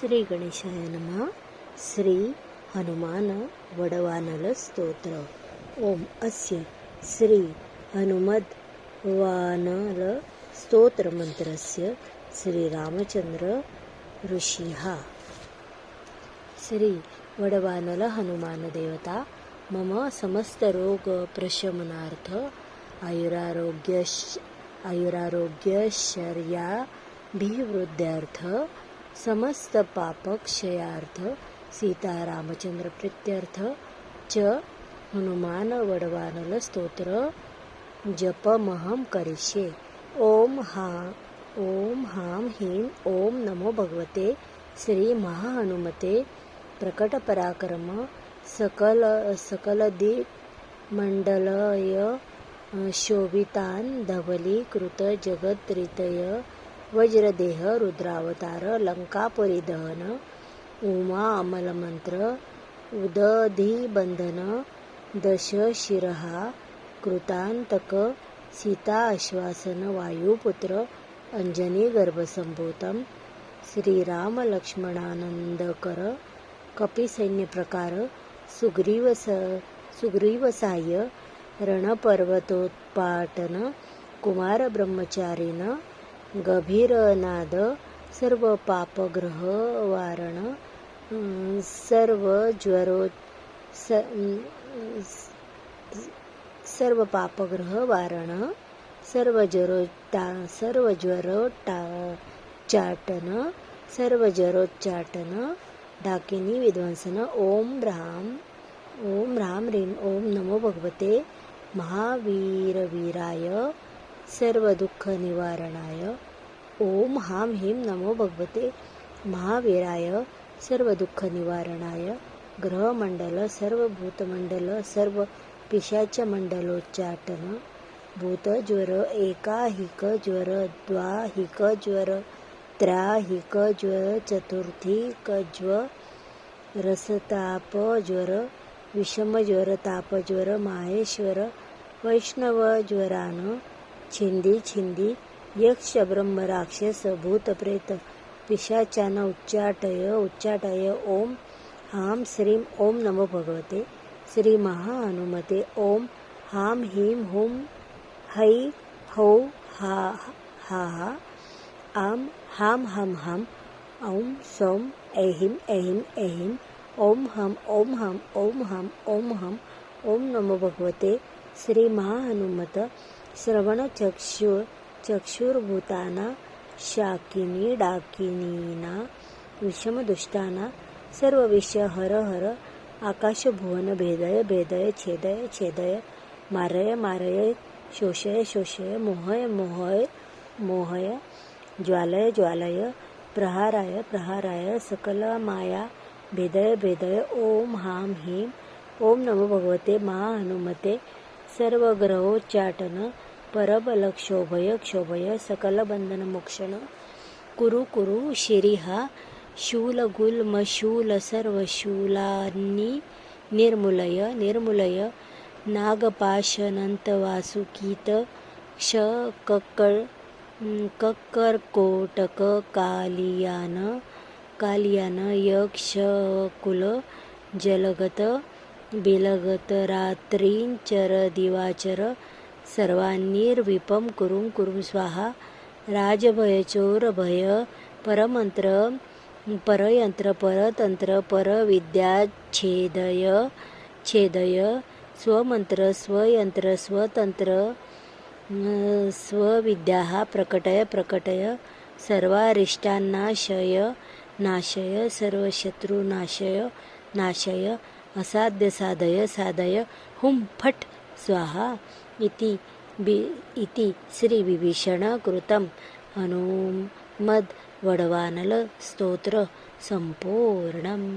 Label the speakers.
Speaker 1: श्री गणेशाय नमः. श्री हनुमान वडवानल स्तोत्र. अस्य श्री हनुमद्वानलस्तोत्रमन्त्रस्य श्रीरामचन्द्र ऋषिः. श्री वडवानल हनुमानदेवता मम समस्तरोगप्रशमनार्थ आयुरारोग्य आयुरारोग्यशर्याभिवृद्ध्यार्थ समस्त पापक्षयार्थ सीतारामचंद्र प्रीत्यर्थ च हनुमान वडवानल स्तोत्र जपमहं करिष्ये. ओम हा ओम हाम ह्रीं ओम नमो भगवते. श्री महाहनुमते प्रकटपराक्रम सकल सकलदि मंडलय शोभितान धवलीकृत जगत्रितय वज्रदेह रुद्रावतार लंकापरिदहन उमा अमलमंत्र उदधिबंधन दशशिरहा कृतांतक सीता आश्वासन वायुपुत्र अंजनी गर्भसंभूतं श्रीरामलक्ष्मणानंदकर कपिसैन्यप्रकार सुग्रीवस स सुग्रीवसाह्य रणपर्वतोत्पाटन कुमार गभीर गभीरनाद सर्व पापग्रह वारण सर्व ज्वरो स सर्व पापग्रह वारण सर्व ज्वरोटा सर्व ज्वरोटा चाटन सर्व ज्वरोच्चाटन डाकिनी विध्वंसन ओम राम ओम राम रीम ओम नमो भगवते महावीरवीराय सर्व दुःख निवारणाय ओम हाम ह्रीं नमो भगवते। महावीराय सर्व दुःख निवारणाय ग्रहमंडल सर्व भूतमंडल सर्व पिशाच मंडलोच्चाटन भूतज्वर एकाहिक ज्वर द्वाहिक ज्वर त्राहिक ज्वर चतुर्थिक ज्वर रसताप ज्वर विषमज्वर तापज्वर माहेश्वर वैष्णव ज्वरान छिंदी छिंदी यक्ष ब्रह्म राक्षस भूतप्रेत पिशाचान उच्चाटय उच्चाटय ओम हाँ श्रीं, ओम नमो भगवते, श्री महाहनुमते, ओम हाँ ह्रीं हुं है हौ, हा हा हा, आम, हाम, हम हम औं सौं ऐहिं ऐहिं ऐहिं ओम, हम ओम हम ओम हम ओम हम, ओम नमो भगवते, श्री महाहनुमत श्रवणचक्षु चक्षुर्भूताना शाकिनी डाकिनीना विषमदुष्टाना सर्व विषय हर हर आकाश भुवन भेदय भेदय छेदय छेदय मारय मारय शोषय शोषय मोहय मोहय मोहय ज्वालय ज्वालय प्रहाराय प्रहाराय सकल माया भेदय भेदय ओम हां ह्रीं ओम नमो भगवते महाहनुमते सर्व ग्रहोच्चाटन परबल क्षोभय क्षोभय सकल बंधन मोक्षण कुरु कुरु शिरिहा शूलगुल्मशूल सर्वशूलांनी निर्मूलय निर्मूलय नागपाशनंतवासुकीत क्ष कक्कळ कक्करकोटक कालियान कालियान यक्षकुल जलगत बिलगत रात्रींचर दिवाचर सर्वांनीर्विपम कुरुम कुरुम स्वाहा। राजभयचोरभय परमंत्र परयंत्र परतंत्र परविद्या छेदय छेदय। स्वमंत्र स्वयंत्र स्वतंत्र स्वविद्या प्रकटय प्रकटय। सर्वारिष्टान्नाशय नाशय सर्वशत्रुनाशय नाशय। असाध्य साधय साधय हुं फट स्वाहा इति बि इति श्रीविभीषणकृतं हनुमद् वडवानल स्तोत्र सम्पूर्णम्।